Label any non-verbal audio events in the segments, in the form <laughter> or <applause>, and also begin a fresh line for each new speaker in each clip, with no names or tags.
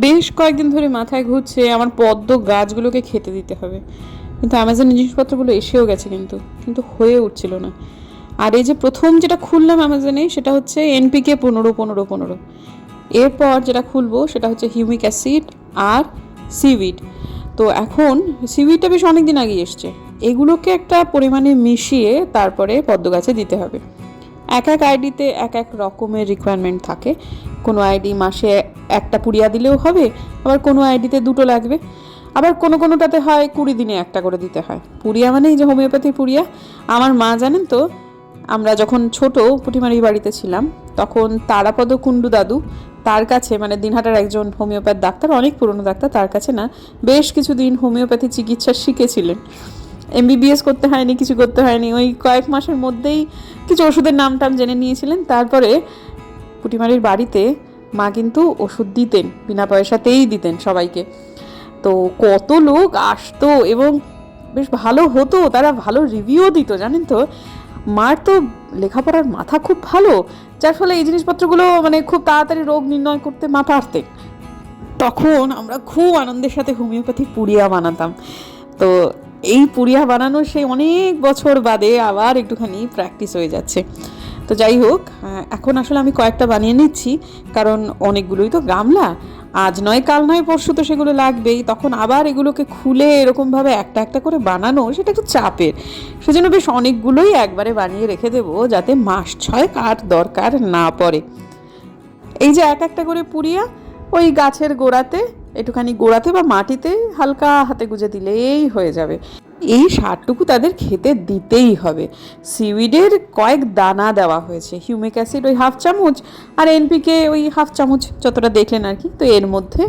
বেশ কয়েকদিন ধরে মাথায় ঘুরছে আমার পদ্ম গাছগুলোকে খেতে দিতে হবে। কিন্তু অ্যামাজনের জিনিসপত্রগুলো এসেও গেছে কিন্তু কিন্তু হয়ে উঠছিল না। আর এই যে প্রথম যেটা খুললাম অ্যামাজনে সেটা হচ্ছে এনপিকে পনেরো পনেরো পনেরো। এরপর যেটা খুলবো, সেটা হচ্ছে হিউমিক অ্যাসিড আর সিউইড তো এখন সিউইডটা বেশ অনেক দিন আগে এসছে। এগুলোকে একটা পরিমাণে মিশিয়ে তারপরে পদ্ম গাছে দিতে হবে। এক এক আইডিতে এক এক রকমের রিকোয়ারমেন্ট থাকে। কোনো আইডি মাসে একটা পুড়িয়া দিলেও হবে, আবার কোনো আইডিতে দুটো লাগবে। আবার কোনো কোনোটাতে হয় কুড়ি দিনে একটা করে দিতে হয়। পুড়িয়া মানেই যে হোমিওপ্যাথি পুড়িয়া। আমার মা জানেন তো, আমরা যখন ছোট পুটিমারির বাড়িতে ছিলাম, তখন তারাপদ কুণ্ডু দাদু, তার কাছে মানে দিনহাটার একজন হোমিওপ্যাথ ডাক্তার, অনেক পুরনো ডাক্তার, তার কাছে না, বেশ কিছুদিন হোমিওপ্যাথি চিকিৎসা শিখেছিলেন। এমবিবিএস করতে হয়নি, কিছু করতে হয়নি, ওই কয়েক মাসের মধ্যেই কিছু ওষুধের নাম টাম জেনে নিয়েছিলেন। তারপরে পুটিমারির বাড়িতে মা কিন্তু ওষুধ দিতেন, বিনা পয়সাতেই দিতেন সবাইকে। তো কত লোক আসতো এবং বেশ ভালো হতো, তারা ভালো রিভিউও দিত, জানেন তো? মার তো লেখাপড়ার মাথা খুব ভালো, যার ফলে এই জিনিসপত্রগুলো মানে খুব তাড়াতাড়ি রোগ নির্ণয় করতে মা পারতেন। তখন আমরা খুব আনন্দের সাথে হোমিওপ্যাথি পুড়িয়া বানাতাম। তো এই পুড়িয়া বানানোর সেই অনেক বছর বাদে আবার একটুখানি প্র্যাকটিস হয়ে যাচ্ছে। তো যাই হোক এখন আসলে আমি কয়েকটা বানিয়ে নিচ্ছি, কারণ অনেকগুলোই তো গামলা। আজ নয়, কাল নয়, পরশু তো সেগুলো লাগবেই। তখন আবার এগুলোকে খুলে এরকমভাবে একটা একটা করে বানানো, সেটা একটু চাপের। সেজন্য বেশ অনেকগুলোই একবারে বানিয়ে রেখে দেবো, যাতে মাস ছয় কাঠ দরকার না পড়ে। এই যে এক একটা করে পুড়িয়া ওই গাছের গোড়াতে একটুখানি গোড়াতে বা মাটিতে হালকা হাতে গুজে দিলেই হয়ে যাবে। এই সারটুকু তাদের খেতে দিতেই হবে। সিউইডের কয়েক দানা দেওয়া হয়েছে। হিউমিক অ্যাসিড ওই হাফ চামচ আর এনপিকে ওই হাফ চামচ যতটা দেখলেন আর কি, তো এর মধ্যে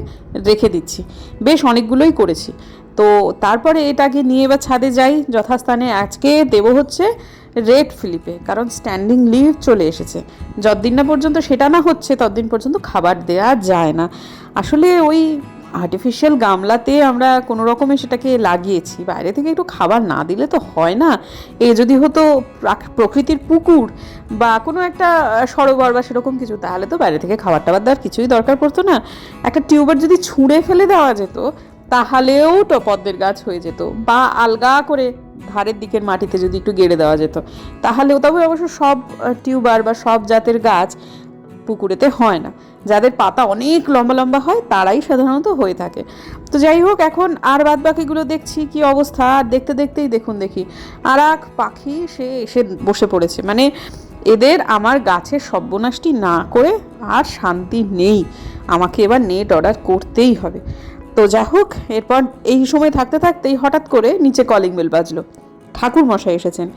রেখে দিচ্ছি। বেশ অনেকগুলোই করেছি। তো তারপরে এটাকে নিয়ে এবার ছাদে যাই। যথাস্থানে আজকে দেব হচ্ছে রেড ফিলিপে, কারণ স্ট্যান্ডিং লিভ চলে এসেছে। যতদিন না পর্যন্ত সেটা না হচ্ছে, ততদিন পর্যন্ত খাবার দেয়া যায় না। আসলে ওই আর্টিফিশিয়াল গামলাতে আমরা কোনো রকমে সেটাকে লাগিয়েছি। বাইরে থেকে একটু খাবার না দিলে তো হয় না। এ যদি হতো প্রকৃতির পুকুর বা কোনো একটা সরোবর বা সেরকম কিছু, তাহলে তো বাইরে থেকে খাবার টাবার দেওয়ার কিছুই দরকার পড়তো না। একটা টিউবার যদি ছুঁড়ে ফেলে দেওয়া যেত, তাহলেও পদ্মের গাছ হয়ে যেত বা আলগা করে ধারের দিকের মাটিতে যদি একটু গেড়ে দেওয়া যেত, তাহলেও তবে অবশ্য সব টিউবার বা সব জাতের গাছ পুকুরেতে হয় না। যাদের পাতা অনেক লম্বা লম্বা হয়, তারাই সাধারণত হয়ে থাকে। তো যাই হোক, এখন আর বাদ বাকিগুলো দেখছি কি অবস্থা। আর দেখতে দেখতেই দেখুন দেখি, আর এক পাখি সে এসে বসে পড়েছে। মানে এদের আমার গাছের সর্বনাশটি না করে আর শান্তি নেই। আমাকে এবার নেট অর্ডার করতেই হবে। তো যা হোক, এরপর এই সময় থাকতে থাকতেই হঠাৎ করে নিচে কলিং বেল বাজলো। ঠাকুর মশাই এসেছেন।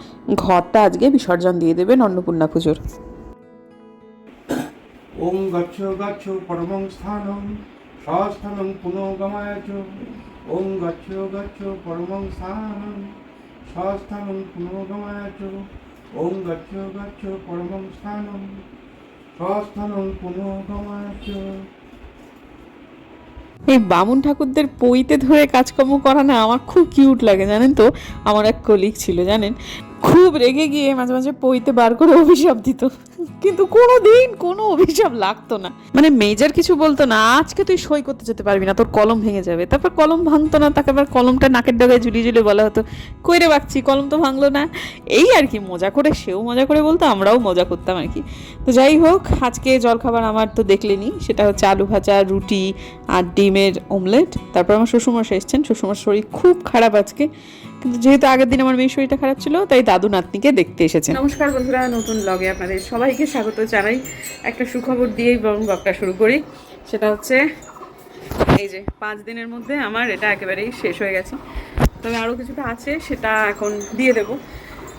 ঘরটা আজকে বিসর্জন দিয়ে দেবেন অন্নপূর্ণা পুজোর।
ওম গচ্ছ গচ্ছ পরমং স্থানম স্বস্থানম পুনঃগমায় ওম গচ্ছ গচ্ছ পরমং স্থানম স্বস্থানম পুনঃগমায় ওম গচ্ছ গচ্ছ পরমং স্থানম স্বস্থানম পুনঃগমায় চ
এই বামুন ঠাকুরদের পইতে ধরে কাজকর্ম করা না আমার খুব কিউট লাগে, জানেন তো? আমার এক কলিগ ছিল, জানেন? খুব রেগে গিয়ে মাঝে মাঝে পইতে বার করে অভিশাপ দিত। কিন্তু কোনো দিন কোনো অভিশাপ লাগতো না। মানে মেজার কিছু বলতো না, আজকে তুই সই করতে যেতে পারবি না, তোর কলম ভেঙে যাবে। তারপর কলম ভাঙতো না, তাকে আবার কলমটা নাকের ডগায় ঝুলিয়ে ঝুলিয়ে বলা হতো কইরে বাকছি কলম তো ভাঙলো না। এই আর কি, মজা করে, সেও মজা করে বলতো, আমরাও মজা করতাম আর কি। তো যাই হোক, আজকে জলখাবার আমার তো দেখলেনি, সেটা হচ্ছে আলু ভাজা, রুটি আর ডিমের অমলেট তারপর আমার শ্বশুরমশাই এসছেন শ্বশুরমার শরীর খুব খারাপ আজকে। কিন্তু যেহেতু আগের দিন আমার মেয়ের শরীরটা খারাপ ছিল, তাই দাদু নাতনিকে দেখতে এসেছেন। নমস্কার বন্ধুরা, নতুন ব্লগে আপনাদের সবাইকে স্বাগত জানাই। একটা সুখবর দিয়েই বরং ব্লগটা শুরু করি। সেটা হচ্ছে, এই যে পাঁচ দিনের মধ্যে আমার এটা একেবারেই শেষ হয়ে গেছে। তবে আরও কিছুটা আছে, সেটা এখন দিয়ে দেবো।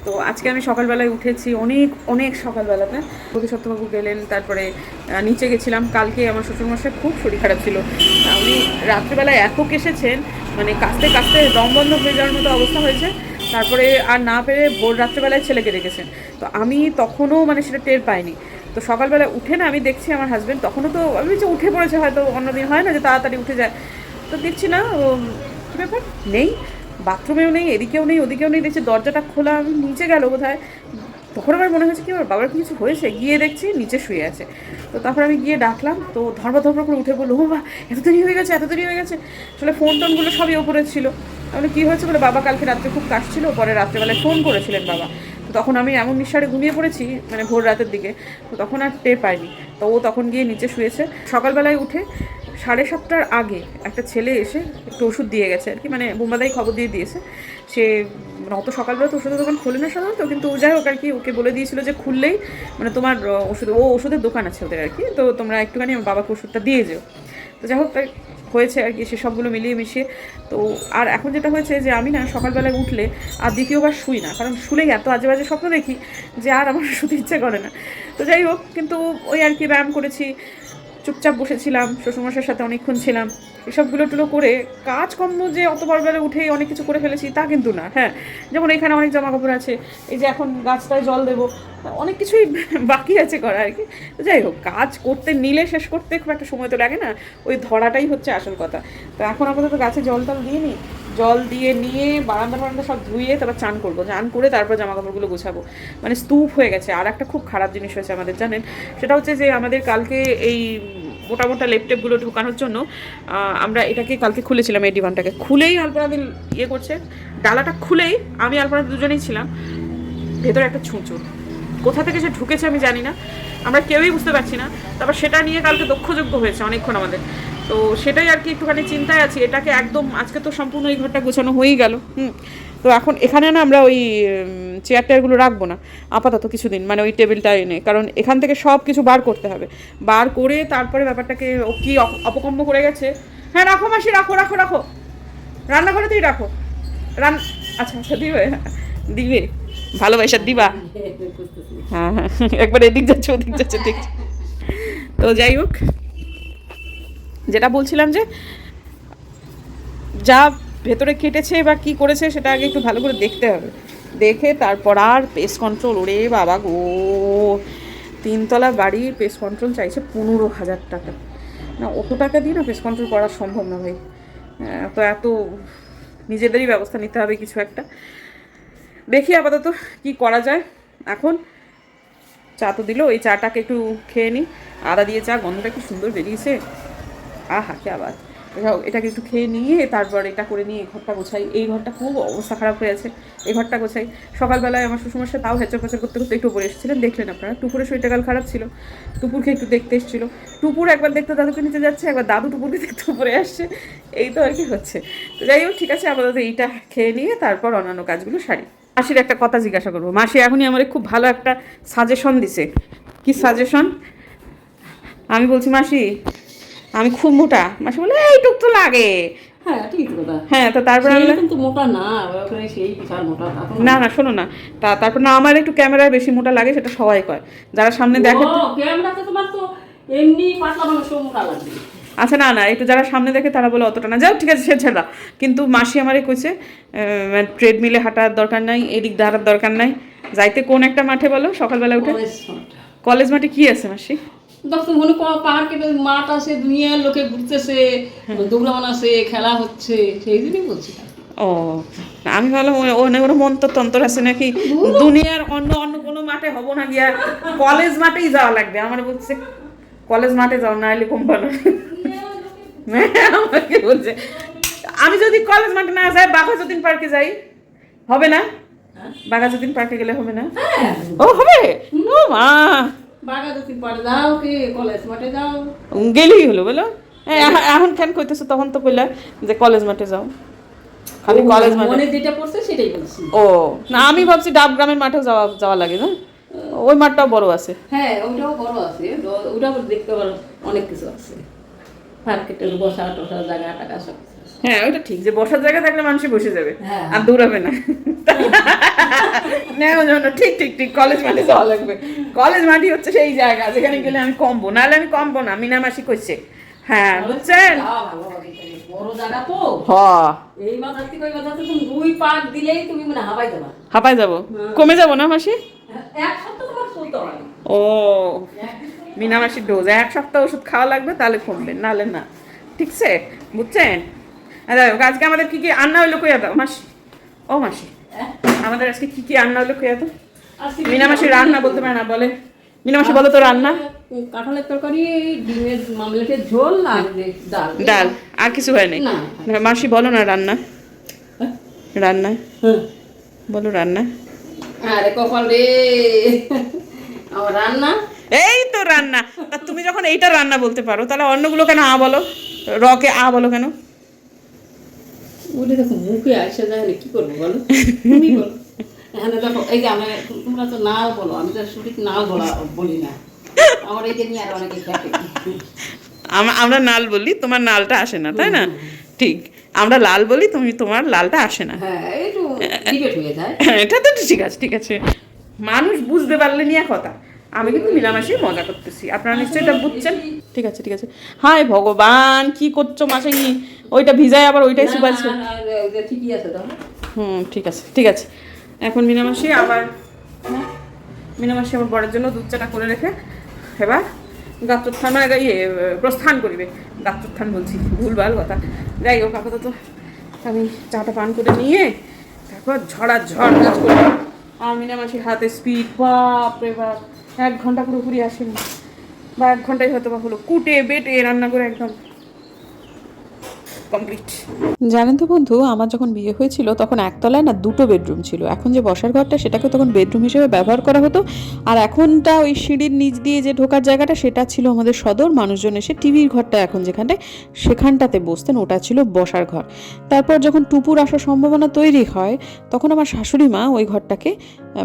তো আজকে আমি সকালবেলায় উঠেছি অনেক অনেক সকালবেলাতে। বোধিসত্ত্ববাবু গেলেন, তারপরে নিচে গেছিলাম। কালকে আমার শ্বশুরমশাই খুব শরীর খারাপ ছিল। উনি রাত্রেবেলায় একক এসেছেন মানে কাঁচতে কাঁচতে দম বন্ধ হয়ে যাওয়ার মতো অবস্থা হয়েছে। তারপরে আর না পেরে ভোর রাত্রেবেলায় ছেলেকে রেখেছেন তো আমি তখনও মানে সেটা টের পাইনি। তো সকালবেলা উঠে না আমি দেখছি আমার হাজব্যান্ড তখনও তো আমি যে উঠে পড়েছে হয়তো অন্যদিন হয় না যে তাড়াতাড়ি উঠে যায়। তো দেখছি না কী ব্যাপার? নেই বাথরুমেও নেই, এদিকেও নেই, ওদিকেও নেই, দেখছি দরজাটা খোলা, আমি নিচে গেল বোধ তখন আমার মনে হয়েছে কি, আমার বাবার কিছু হয়েছে? গিয়ে দেখছি নিচে শুয়ে আছে। তো তারপর আমি গিয়ে ডাকলাম, তো ধর্ম ধর্ম করে উঠে বলল, ও বা এত দেরি হয়ে গেছে, এত দেরি হয়ে গেছে। আসলে ফোন টোনগুলো সবই ওপরে ছিল। তাহলে কী হয়েছে? বলে, বাবা কালকে রাত্রে খুব কাশছিল, পরে রাত্রেবেলায় ফোন করেছিলেন বাবা। তো তখন আমি এমন নিঃসারে ঘুমিয়ে পড়েছি মানে ভোর রাতের দিকে, তো তখন আর টের পাইনি। তো ও তখন গিয়ে নিচে শুয়েছে। সকালবেলায় উঠে সাড়ে সাতটার আগে একটা ছেলে এসে একটু ওষুধ দিয়ে গেছে আর কি মানে বোম্বাদাই খবর দিয়ে দিয়েছে। সে মানে অত সকালবেলা তো ওষুধের দোকান খোলে না সাধারণত, কিন্তু যাই হোক আর কি, ওকে বলে দিয়েছিল যে খুললেই মানে তোমার ওষুধ, ও ওষুধের দোকান আছে ওদের আর কি, তো তোমরা একটুখানি আমার বাবাকে ওষুধটা দিয়ে যেও। তো যাই হোক, তাই হয়েছে আর কি, সে সবগুলো মিলিয়ে মিশিয়ে। তো আর এখন যেটা হয়েছে যে আমি না সকালবেলায় উঠলে আর দ্বিতীয়বার শুই না, কারণ শুলেই এত আজে বাজে স্বপ্ন দেখি যে আর আমার শুতে ইচ্ছে করে না। তো যাই হোক, কিন্তু ওই আর কি ব্যায়াম করেছি চুপচাপ বসেছিলাম শ্বশুরমশার সাথে অনেকক্ষণ ছিলাম। এসবগুলো টুলো করে কাজকর্ম যে অত বড়বেলা উঠেই অনেক কিছু করে ফেলেছি তা কিন্তু না হ্যাঁ। যেমন এখানে অনেক জামা কাপড় আছে, এই যে এখন গাছটায় জল দেবো, অনেক কিছুই <laughs> বাকি আছে করা আর কি। যাই হোক, কাজ করতে নিলে শেষ করতে খুব একটা সময় তো লাগে না, ওই ধরাটাই হচ্ছে আসল কথা। তো এখন আপাতত গাছে জল টল দিয়ে নিই জল দিয়ে নিয়ে বারান্দা বারান্দা সব ধুয়ে তারপর চান করব। চান করে তারপর জামা কাপড়গুলো গোছাবো। মানে স্তূপ হয়ে গেছে। আর একটা খুব খারাপ জিনিস হয়েছে আমাদের, জানেন? সেটা হচ্ছে যে আমাদের কালকে এই মোটা মোটা লেপটেপগুলো ঢোকানোর জন্য আমরা এটাকে কালকে খুলেছিলাম এই ডিভানটাকে। খুলেই আলপনাদিন ইয়ে করছে। ডালাটা খুলেই আমি আলপনা দুজনেই ছিলাম। ভেতরে একটা ছুঁচুর। কোথা থেকে সে ঢুকেছে আমি জানি না। আমরা কেউই বুঝতে পারছি না। তারপর সেটা নিয়ে কালকে দক্ষযোগ্য হয়েছে অনেকক্ষণ আমাদের। তো সেটাই আর কি একটুখানি চিন্তায় আছি। এটাকে একদম আজকে তো সম্পূর্ণ এই ঘরটা গোছানো হয়েই গেল, হুম। তো এখন এখানে না আমরা ওই চেয়ার টেয়ারগুলো রাখব না, আপাতত কিছুদিন মানে ওই টেবিলটা এনে, কারণ এখান থেকে সব কিছু বার করতে হবে। বার করে তারপরে ব্যাপারটাকে ও কি অপ- অপকম্ম করে গেছে। হ্যাঁ রাখো মাসি, রাখো রাখো রাখো। রান্নাঘরেতেই রাখো। রান আচ্ছা আচ্ছা দিবে। দিবে। ভালোবাসা দিবা। হ্যাঁ হ্যাঁ একবার এদিক যাচ্ছে, ওদিক যাচ্ছে, দেখছি। তো যাই হোক যেটা বলছিলাম যে যা ভেতরে কেটেছে বা কি করেছে সেটা আগে একটু ভালো করে দেখতে হবে। দেখে তারপর আর পেস্ট কন্ট্রোল ওরে বাবা গো। তিনতলা বাড়ির পেস্ট কন্ট্রোল চাইছে পনেরো হাজার টাকা। না, অত টাকা দিয়ে না পেস্ট কন্ট্রোল করা সম্ভব না ভাই। তো এত নিজেদেরই ব্যবস্থা নিতে হবে কিছু একটা। দেখি আপাতত কি করা যায়। এখন চা তো দিল, এই চাটাকে একটু খেয়ে নিই আদা দিয়ে চা, গন্ধটা কি সুন্দর বেরিয়েছে। আহা, কে আবার এটাকে একটু খেয়ে নিয়ে তারপর এটা করে নিয়ে ঘরটা গোছাই। এই ঘরটা খুব অবস্থা খারাপ হয়ে আছে। এই ঘরটা গোছাই। সকালবেলায় আমার শ্বশুর শ্বশুরমশাই তাও হেঁচর ফেচর করতে করতে একটু উপরে এসেছিলেন। দেখলেন আপনারা টুপুরের শরীরটা কাল খারাপ ছিল। টুপুরকে একটু দেখতে এসেছিল। টুপুর একবার দেখতে দাদুকে নিচে যাচ্ছে, একবার দাদু টুপুরকে দেখতে উপরে আসছে। এই তো আর কি হচ্ছে। তো যাই হোক, ঠিক আছে, আপাতত এইটা খেয়ে নিয়ে তারপর অন্যান্য কাজগুলো সারি। মাসির একটা কথা জিজ্ঞাসা করব। মাসি এখনই আমার খুব ভালো একটা সাজেশন দিছে। কি সাজেশন আমি বলছি, মাসি আমি খুব মোটা। মাসি বলে এইটুক তো লাগে।
হ্যাঁ ঠিক কথা
হ্যাঁ তো তারপর আমি
কিন্তু মোটা না ওখানে সেই বিশাল মোটা
না না। শোনো না। তা তারপর না আমার একটু ক্যামেরায় বেশি মোটা লাগে সেটা সবাই কয়। যারা সামনে দেখে
ক্যামেরাতে তোমার তো এমনি পাতলা মানুষ মোটা লাগবে।
আচ্ছা না না একটু যারা সামনে দেখে তারা বলে অতটা না। যাও ঠিক আছে সে ছেড়া কিন্তু মাসি আমারে কইছে ট্রেডমিলে হাঁটার দরকার নাই এদিক দাঁড়ার দরকার নাই। যাইতে কোন একটা মাঠে বলো সকালবেলা উঠে।
কলেজ
মাঠে কি আছে মাসি?
মনে করো পার্কে মাঠ আছে দুনিয়ার লোকে ঘুরতেছে দৌড়ান আছে খেলা হচ্ছে সেই জন্যই বলছি
ও আমি ভাবলাম ওর মন্তর তন্তর আছে নাকি দুনিয়ার অন্য অন্য কোনো মাঠে হব না গিয়া কলেজ মাঠেই যাওয়া লাগবে। আমার বলছে কলেজ মাঠে যাও না এলে কোম্পানি আমাকে বলছে আমি যদি কলেজ মাঠে না যাই বাঘাযতীন পার্কে যাই হবে না? বাঘাযতীন পার্কে গেলে হবে না? ও হবে? ও মা!
মাঠে
গেলেই হলো বলো? হ্যাঁ, এখন- কেন কইতেছো? তখন তো কইলা যে কলেজ মাঠে যাও। খালি কলেজ মাঠে
মনে যেটা পড়ছে সেটাই বলছি।
ও না আমি ভাবছি ডাব গ্রামের মাঠেও যাওয়া যাওয়া লাগে না? ওই মাঠটাও বড় আছে।
হ্যাঁ ওইটাও বড় আছে। ও- ওটাও দেখতে পারো অনেক কিছু আছে। মার্কেটের বসা টসা জায়গা টাকা সব কিছু আছে।
হ্যাঁ ওইটা ঠিক যে বসার জায়গা থাকলে মানুষ বসে যাবে
হ্যাঁ।
আর দৌড়াবে না। ঠিক ঠিক ঠিক কলেজ মাঠে যাওয়া লাগবে। কলেজ হচ্ছে সেই জায়গা যেখানে গেলে আমি কমবো নাহলে আমি কমবো না মিনা মাসি কইছে হ্যাঁ বুঝছেন?
মানে
হাঁপাই যাব। কমে যাব না মাসি?
হয়
ও মিনা মাসির ডোজ এক সপ্তাহ ওষুধ খাওয়া লাগবে তাহলে কমবে নাহলে না। ঠিক আছে বুঝছেন? আচ্ছা আজকে আমাদের কি কি রান্না হইল কইয়া দাও মাসি। ও মাসি আমাদের আজকে কি কি রান্না হইল কইয়া দাও। মিনামাসি রান্না বলতে পারে না বলে। মিনামাসি বলো তো রান্না।
কাঁঠালের তরকারি ডিমের মামলেটের ঝোল আর ডাল।
ডাল আর কিছু হয় নাই।
না।
মাসি বলো না রান্না। রান্না।
হ্যাঁ
বলো রান্না।
আরে কপাল রে। আমার রান্না?
এই তো রান্না। তা তুমি যখন এইটা রান্না বলতে পারো তাহলে অন্যগুলো কেন আ বলো? রকে আ বলো কেন?
ওটা দেখো মুখে আসে যায় না কি করব বলো? তুমি বলো। দেখো এই যে আমরা তোমরা তো নাল বলো আমি তো সঠিক নাল বলা বলি না। আমার এই যে নিয়ে আর অনেকে
আমরা নাল বলি তোমার নালটা আসে না তাই না? ঠিক। আমরা লাল বলি তুমি তোমার লালটা আসে না।
হ্যাঁ হয়ে
এটা তো ঠিক আছে ঠিক আছে। মানুষ বুঝতে পারলে নিয়ে কথা। আমি কিন্তু মিলামাসি মজা করতেছি। আপনারা নিশ্চয়ই এটা বুঝছেন? ঠিক আছে ঠিক আছে। হায় ভগবান কি করছ মাসে ওইটা ভিজায় আবার ওইটাই
যে ঠিকই আছে
হুম ঠিক আছে ঠিক আছে। এখন মিনামাসি আবার হ্যাঁ, মিনামাসি আমার বড়ের জন্য দুধ চাটা করে রেখে এবার গাত্রোত্থান মানে ইয়ে প্রস্থান করিবে। গাত্রোত্থান বলছি ভুলভাল কথা। যাই হোক আপাতত আমি চাটা পান করে নিয়ে তারপর ঝড়া ঝড় কাজ করব। আর মিনামাসির হাতে স্পিড বাপ রে বাপ। এক ঘণ্টা পুরোপুরি আসেনি। বা এক ঘন্টাই হয়তো বা হলো। কুটে বেটে রান্না করে একদম কমপ্লিট জানেন তো বন্ধু, আমার যখন বিয়ে হয়েছিল তখন একতলায় না দুটো বেডরুম ছিল। এখন যে বসার ঘরটা, সেটাকে তখন বেডরুম হিসেবে ব্যবহার করা হতো। আর এখনটা ওই সিঁড়ির নিচ দিয়ে যে ঢোকার জায়গাটা, সেটা ছিল আমাদের সদর। মানুষজন এসে টিভির ঘরটা এখন যেখানটায়, সেখানটাতে বসতেন। ওটা ছিল বসার ঘর। তারপর যখন টুপুর আসার সম্ভাবনা তৈরি হয়, তখন আমার শাশুড়ি মা ওই ঘরটাকে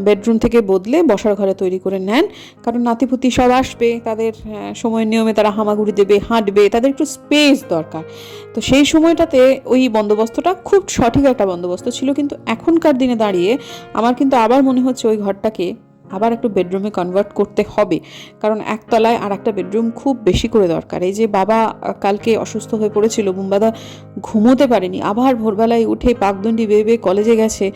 বেডরুম থেকে বদলে বসার ঘরে তৈরি করে নেন। কারণ নাতিপুতি সব আসবে, তাদের সময় নিয়মে তারা হামাগুড়ি দেবে, হাঁটবে, তাদের একটু স্পেস দরকার। তো সেই সময়টাতে ওই বন্দোবস্তটা খুব সঠিক একটা বন্দোবস্ত ছিল, কিন্তু এখনকার দিনে দাঁড়িয়ে আমার কিন্তু আবার মনে হচ্ছে ওই ঘরটাকে আবার একটু বেডরুমে কনভার্ট করতে হবে। কারণ একতলায় আর একটা বেডরুম খুব বেশি করে দরকার। এই যে বাবা কালকে অসুস্থ হয়ে পড়েছিল, বুম্বাদা ঘুমোতে পারেনি, আবার ভোরবেলায় উঠে পাকদণ্ডি বেয়ে বেয়ে কলেজে গেছে।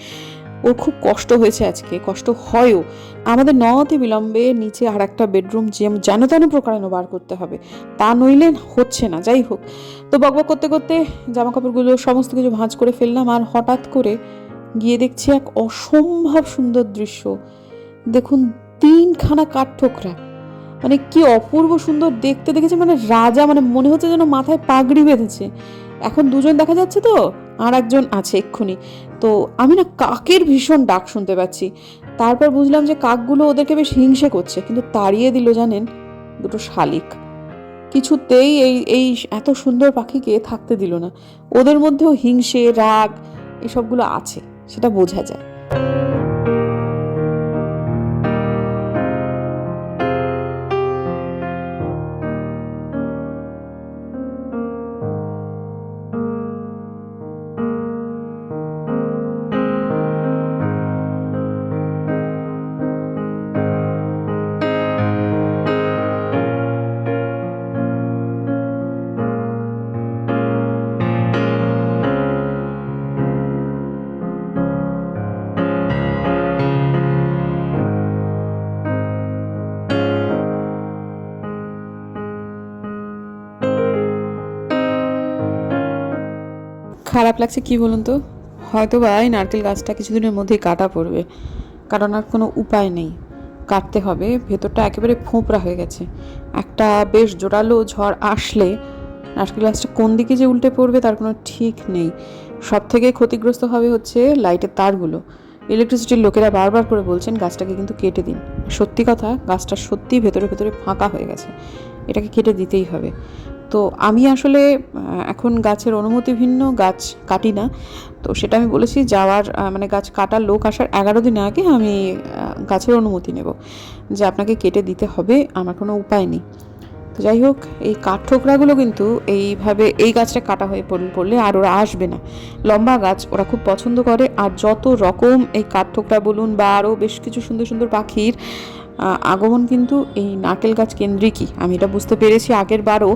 ওর খুব কষ্ট হয়েছে আজকে, কষ্ট হয়ও। আমাদের নতি বিলম্বে নিচে আর একটা বেডরুম যে যেন তেন প্রকারেণ বার করতে হবে, তা নইলে হচ্ছে না, যাই হোক। তো বকবক করতে করতে জামা কাপড়গুলো সমস্ত কিছু ভাঁজ করে ফেললাম আর হঠাৎ করে গিয়ে দেখছি এক অসম্ভব সুন্দর দৃশ্য। দেখুন, তিনখানা কাঠঠোকরা। মানে কি অপূর্ব সুন্দর দেখতে দেখেছে মানে রাজা মানে মনে হচ্ছে যেন মাথায় পাগড়ি বেঁধেছে। এখন দুজন দেখা যাচ্ছে তো? আর একজন আছে এক্ষুনি। তো আমি না কাকের ভীষণ ডাক শুনতে পাচ্ছি। তারপর বুঝলাম যে কাকগুলো ওদেরকে বেশ হিংসে করছে, কিন্তু তাড়িয়ে দিল জানেন দুটো শালিক। কিছুতেই এই এই এত সুন্দর পাখিকে থাকতে দিল না। ওদের মধ্যেও হিংসে, রাগ, এসবগুলো আছে, সেটা বোঝা যায়। খারাপ লাগছে কি বলুন তো? হয়তো বা এই নারকেল গাছটা কিছুদিনের মধ্যেই কাটা পড়বে। কারণ আর কোনো উপায় নেই। কাটতে হবে। ভেতরটা একেবারে ফোঁপড়া হয়ে গেছে। একটা বেশ জোরালো ঝড় আসলে নারকেল গাছটা কোন দিকে যে উল্টে পড়বে তার কোনো ঠিক নেই। সব থেকে ক্ষতিগ্রস্ত হবে হচ্ছে লাইটের তারগুলো। ইলেকট্রিসিটির লোকেরা বারবার করে বলছেন গাছটাকে কিন্তু কেটে দিন। সত্যি কথা, গাছটা সত্যি ভেতরে ভেতরে ফাঁকা হয়ে গেছে। এটাকে কেটে দিতেই হবে। তো আমি আসলে এখন গাছের অনুমতি ভিন্ন, গাছ কাটি না। তো সেটা আমি বলেছি যাওয়ার মানে গাছ কাটার লোক আসার এগারো দিন আগে আমি গাছের অনুমতি নেব। যে আপনাকে কেটে দিতে হবে, আমার কোনো উপায় নেই। তো যাই হোক, এই কাঠঠোকরাগুলো কিন্তু এইভাবে, এই গাছটা কাটা হয়ে পড়লে আর ওরা আসবে না। লম্বা গাছ ওরা খুব পছন্দ করে, আর যত রকম এই কাঠঠোকরা বলুন বা আরও বেশ কিছু সুন্দর সুন্দর পাখির আগমন কিন্তু এই নারকেল গাছ কেন্দ্রিকই। আমি এটা বুঝতে পেরেছি আগের বারও,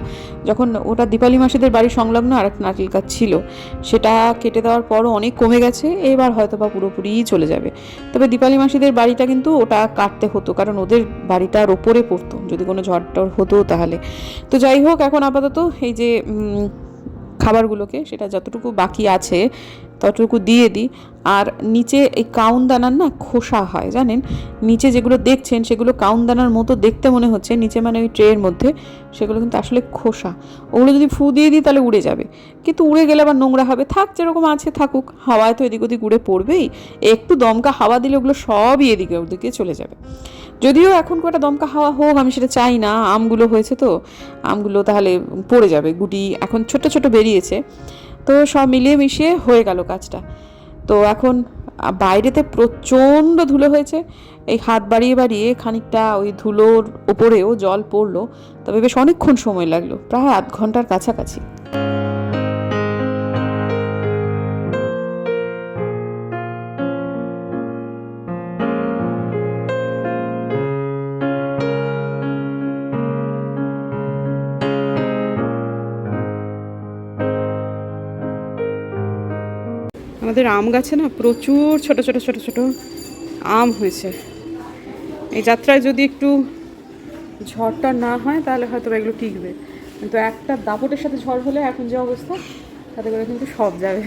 যখন ওটা দীপালি মাসিদের বাড়ি সংলগ্ন আর একটা নারকেল গাছ ছিল, সেটা কেটে দেওয়ার পরও অনেক কমে গেছে, এবার হয়তো বা পুরোপুরিই চলে যাবে। তবে দীপালি মাসিদের বাড়িটা কিন্তু ওটা কাটতে হতো, কারণ ওদের বাড়িটার ওপরে পড়তো, যদি কোনো ঝড় টড় হতো তাহলে। তো যাই হোক, এখন আপাতত এই যে খাবারগুলোকে, সেটা যতটুকু বাকি আছে, ততটুকু দিয়ে দিই। আর নিচে এই কাউন দানার না খোসা হয়, জানেন? নিচে যেগুলো দেখছেন, সেগুলো কাউন দানার মতো দেখতে মনে হচ্ছে, নিচে মানে ওই ট্রের মধ্যে, সেগুলো কিন্তু আসলে খোসা। ওগুলো যদি ফু দিয়ে দিই, তাহলে উড়ে যাবে। কিন্তু উড়ে গেলে আবার নোংরা হবে। থাক, যেরকম আছে থাকুক। হাওয়ায় তো এদিক ওদিক উড়ে পড়বেই। একটু দমকা হাওয়া দিলে ওগুলো সবই এদিকে ওদিকে চলে যাবে। যদিও এখন কটা দমকা হাওয়া হোক, আমি সেটা চাই না। আমগুলো হয়েছে তো, আমগুলো তাহলে পড়ে যাবে। গুটি এখন ছোট ছোট বেরিয়েছে। তো সব মিলিয়ে মিশিয়ে হয়ে গেল কাজটা। তো এখন বাইরেতে প্রচণ্ড ধুলো হয়েছে। এই হাত বাড়িয়ে বাড়িয়ে খানিকটা ওই ধুলোর ওপরেও জল পড়ল। তবে বেশ অনেকক্ষণ সময় লাগল, প্রায় আধ ঘণ্টার কাছাকাছি। আমাদের আম গাছে না প্রচুর ছোট ছোট ছোট ছোট আম হয়েছে। এই যাত্রায় যদি একটু ঝড়টা না হয়, তাহলে হয়তো এগুলো টিকবে। কিন্তু একটা দাপটের সাথে ঝড় হলে এখন যে অবস্থা, তাতে করে কিন্তু সব যাবে।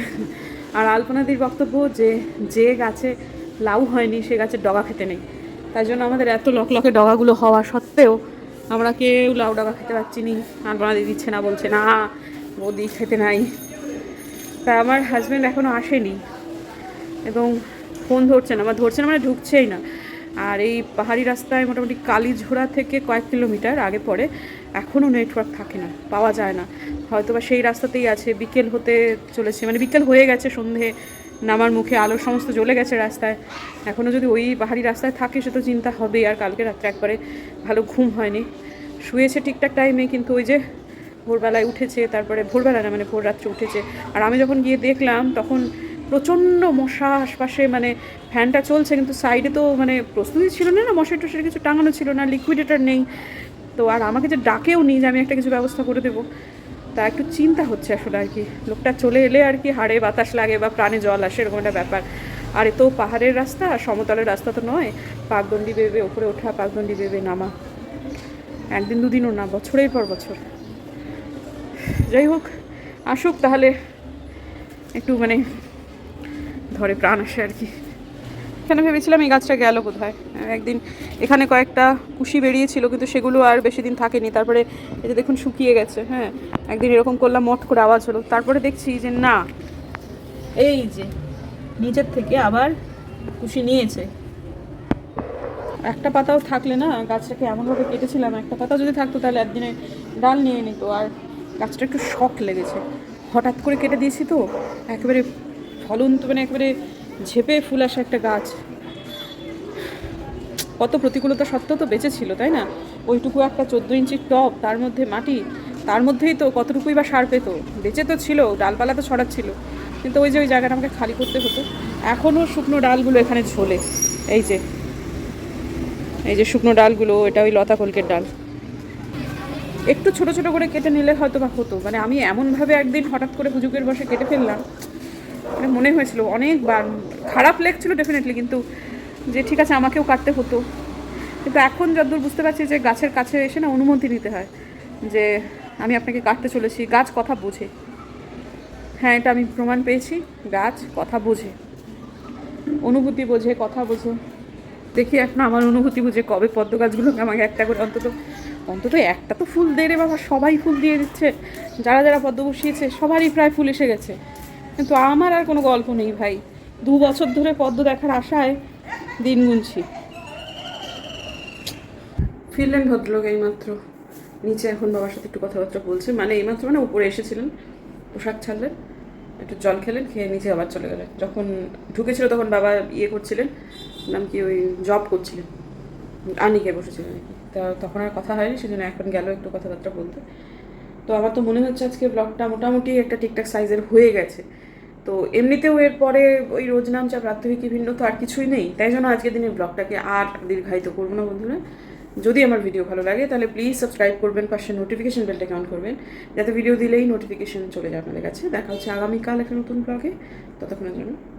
আর আলপনাদির বক্তব্য যে যে গাছে লাউ হয়নি, সে গাছের ডগা খেতে নেই। তাই জন্য আমাদের এত লকলকে ডগাগুলো হওয়া সত্ত্বেও আমরা কেউ লাউ, ডগা খেতে পারছি নি। আলপনাদি দিচ্ছে না, বলছে, না, বৌদি খেতে নাই। তা আমার হাজব্যান্ড এখনও আসেনি এবং ফোন ধরছে না, বা ধরছে না মানে ঢুকছেই না। আর এই পাহাড়ি রাস্তায় মোটামুটি কালীঝোড়া থেকে কয়েক কিলোমিটার আগে পরে এখনও নেটওয়ার্ক থাকে না, পাওয়া যায় না। হয়তো বা সেই রাস্তাতেই আছে, বিকেল হতে চলেছে মানে বিকেল হয়ে গেছে, সন্ধে নামার মুখে আলো সমস্ত জ্বলে গেছে রাস্তায়। এখনও যদি ওই পাহাড়ি রাস্তায় থাকে সে তো চিন্তা হবেই, আর কালকে রাত্রে একবারে ভালো ঘুম হয়নি। শুয়েছে ঠিকঠাক টাইমে কিন্তু ওই যে ভোরবেলায় উঠেছে, তারপরে ভোরবেলা না মানে ভোর রাত্রে উঠেছে। আর আমি যখন গিয়ে দেখলাম, তখন প্রচণ্ড মশা আশপাশে মানে ফ্যানটা চলছে, কিন্তু সাইডে তো মানে প্রস্তুতি ছিল না না, মশারি টশারি কিছু টাঙানো ছিল না লিকুইডেটার নেই। তো আর আমাকে যে ডাকেও নি যে আমি একটা কিছু ব্যবস্থা করে দেবো, তা একটু চিন্তা হচ্ছে আসলে আর কি। লোকটা চলে এলে আর কি হাড়ে বাতাস লাগে বা প্রাণে জল আসে, এরকম একটা ব্যাপার। আর এ তো পাহাড়ের রাস্তা, সমতলের রাস্তা তো নয় পাকদণ্ডি বেবে, ওপরে ওঠা পাকদণ্ডি বেবে নামা। একদিন দুদিনও না, বছরের পর বছর। যাই হোক, আসুক তাহলে। একটু মানে ধরে প্রাণ আসে আর কি। এখানে ভেবেছিলাম এই গাছটা গেল হয় একদিন এখানে কয়েকটা কুশি বেরিয়েছিল, কিন্তু সেগুলো আর বেশি দিন থাকেনি। তারপরে এই যে দেখুন শুকিয়ে গেছে হ্যাঁ। একদিন এরকম করলাম, মট করে আওয়াজ হলো। তারপরে দেখছি যে না, এই যে নিচের থেকে আবার কুশি নিয়েছে। একটা পাতাও থাকলে না গাছটাকে এমনভাবে কেটেছিলাম, একটা পাতা যদি থাকতো তাহলে একদিনে ডাল নিয়ে নিত। আর গাছটা একটু শখ লেগেছে। হঠাৎ করে কেটে দিয়েছি তো, একেবারে ফলন তো মানে একেবারে ঝেপে ফুল আসা একটা গাছ। কত প্রতিকূলতা সত্ত্বেও তো বেঁচে ছিল, তাই না? ওইটুকু একটা চোদ্দ ইঞ্চির টব, তার মধ্যে মাটি, তার মধ্যেই তো কতটুকুই বা সার পেতো। বেঁচে তো ছিল, ডালপালা তো ছড়াচ্ছিল। কিন্তু ওই যে ওই জায়গাটা আমাকে খালি করতে হতো। এখনও শুকনো ডালগুলো এখানে ঝোলে। এই যে এই যে শুকনো ডালগুলো এটা ওই লতা কলকের ডাল। একটু ছোট ছোট করে কেটে নিলে হয়তো বা হতো। মানে আমি এমনভাবে একদিন হঠাৎ করে হুজুকের বসে কেটে ফেললাম। মানে মনে হয়েছিল অনেকবার। খারাপ লেগছিল ডেফিনেটলি কিন্তু যে ঠিক আছে, আমাকেও কাটতে হতো। কিন্তু এখন যতদূর বুঝতে পারছি যে গাছের কাছে এসে না অনুমতি নিতে হয় যে আমি আপনাকে কাটতে চলেছি, গাছ কথা বোঝে। হ্যাঁ এটা আমি প্রমাণ পেয়েছি, গাছ কথা বোঝে। অনুভূতি বোঝে, কথা বোঝে। দেখি এখন আমার অনুভূতি বুঝে কবে পদ্ম গাছগুলোকে আমাকে একটা করে অন্তত অন্তত একটা তো ফুল দে রে বাবা, সবাই ফুল দিয়ে দিচ্ছে। যারা যারা পদ্ম বসিয়েছে সবারই প্রায় ফুল এসে গেছে। কিন্তু আমার আর কোনো গল্প নেই ভাই। দু বছর ধরে পদ্ম দেখার আশায় দিন গুনছি। ফিরলেন ভদ্রলোক এইমাত্র। নিচে এখন বাবার সাথে একটু কথাবার্তা বলছে। মানে এইমাত্র মানে উপরে এসেছিলেন, পোশাক ছাড়লেন, একটু জল খেলেন, খেয়ে নিচে আবার চলে গেলেন। যখন ঢুকেছিল তখন বাবা ইয়ে করছিলেন, নাম কি ওই জব করছিলেন। আনিকে বসেছিলেন আর কি। তা তখন আর কথা হয়নি, সেজন্য এখন গেল একটু কথাবার্তা বলতে। তো আমার তো মনে হচ্ছে আজকে ব্লগটা মোটামুটি একটা ঠিকঠাক সাইজের হয়ে গেছে। তো এমনিতেও এর পরে ওই রোজ নাম চাপ প্রাত্যহিকী ভিন্ন তো আর কিছুই নেই। তাই জন্য আজকের দিনের ব্লগটাকে আর দীর্ঘায়িত করব না বন্ধুরা। যদি আমার ভিডিও ভালো লাগে, তাহলে প্লিজ সাবস্ক্রাইব করবেন, পাশে নোটিফিকেশন বেলটাকে অন করবেন। যাতে ভিডিও দিলেই নোটিফিকেশন চলে যায় আপনাদের কাছে। দেখা হচ্ছে আগামীকাল একটা নতুন ব্লগে ততক্ষণের জন্য।